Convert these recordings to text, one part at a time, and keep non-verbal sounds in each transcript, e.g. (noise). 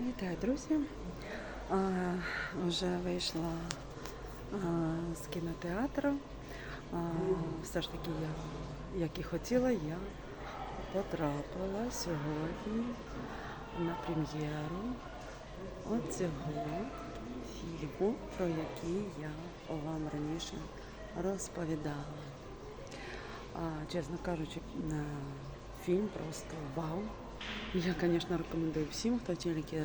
Вітаю, друзі. А, вже вийшла а, з кінотеатру. А, все ж таки, я, як і хотіла, я потрапила сьогодні на прем'єру оцього фільму, про який я вам раніше розповідала. А, чесно кажучи, фільм просто вау. Я, звісно, рекомендую всім, хто тільки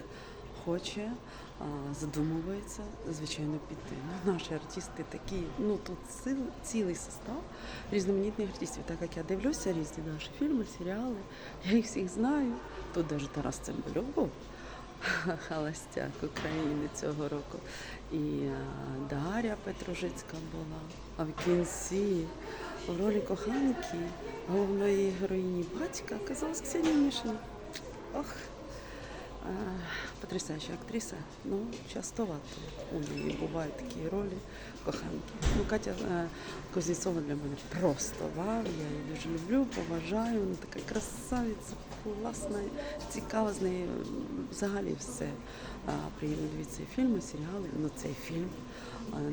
хоче, задумується, звичайно, піти. Ну, Наші артисти такі, ну тут ціл- цілий состав різноманітних артистів. Так як я дивлюся різні наші фільми, серіали, я їх всіх знаю. Тут навіть Тарас Цимбалюк був. (laughs) Холостяк України цього року. І а, Дар'я Петружицька була. А в кінці в ролі коханки головної героїні батька оказалась Ксенія Мішина. Ох, потрясаюча актриса. Ну, частовато у неї бувають такі ролі коханки. Ну, Катя е, Кузнєцова для мене просто вау. Я її дуже люблю, поважаю. Вона така красавиця, класна, цікава з нею. Взагалі все. Приємно дивитися фільми, серіали. Ну, цей фільм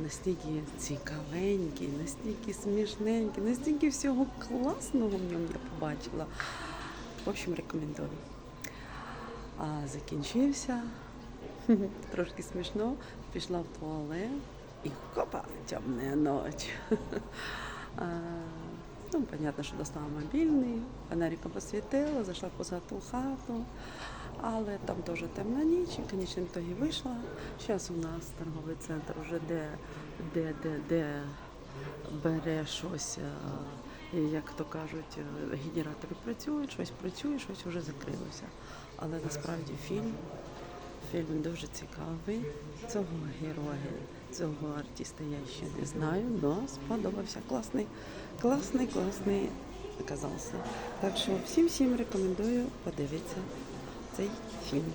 настільки цікавенький, настільки смішненький, настільки всього класного в ньому я побачила. В общем, рекомендую. А закінчився. (laughs) Трошки смішно. Пішла в туалет і хопа, темна ніч. (laughs) Ну, понятно, що достала мобільний, фонариком посвітила, зайшла поза ту хату, але там теж темна ніч, і в конечному ітогі вийшла. Зараз у нас торговий центр вже де, де, де, де бере щось, е, як то кажуть, е, генератори працюють, щось працює, щось вже закрилося. Але насправді фільм, фільм дуже цікавий. Цього героя, цього артиста я ще не знаю, але сподобався. Класний, класний, класний оказався. Так що всім всім рекомендую подивитися цей фільм.